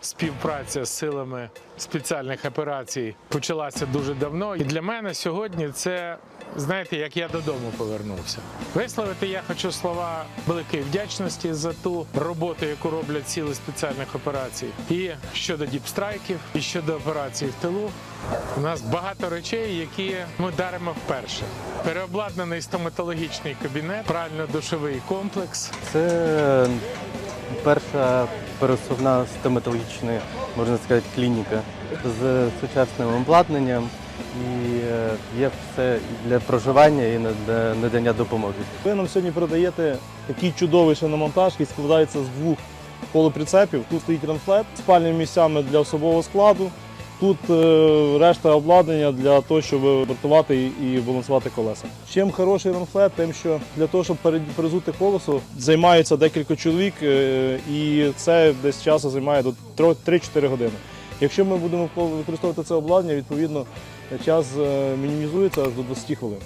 співпраця з силами спеціальних операцій почалася дуже давно. І для мене сьогодні це, знаєте, як я додому повернувся. Висловити я хочу слова великої вдячності за ту роботу, яку роблять сили спеціальних операцій. І щодо діпстрайків, і щодо операцій в тилу. У нас багато речей, які ми даримо вперше. Переобладнаний стоматологічний кабінет, прально-душовий комплекс, Це перша пересувна стоматологічна, можна сказати, клініка з сучасним обладнанням. І е, є все для проживання і для надання допомоги. Ви нам сьогодні продаєте такий чудовий шиномонтаж, який складається з двох полуприцепів. Тут стоїть ранфлет спальними місцями для особового складу. Тут е, решта обладнання для того, щоб вартувати і балансувати колеса. Чим хороший ранфлет, тим, що для того, щоб пере- перезути колесо, займаються декілька чоловік, е, і це десь часу займає до 3-4 години. Якщо ми будемо використовувати це обладнання, відповідно час е, мінімізується аж до 20 хвилин.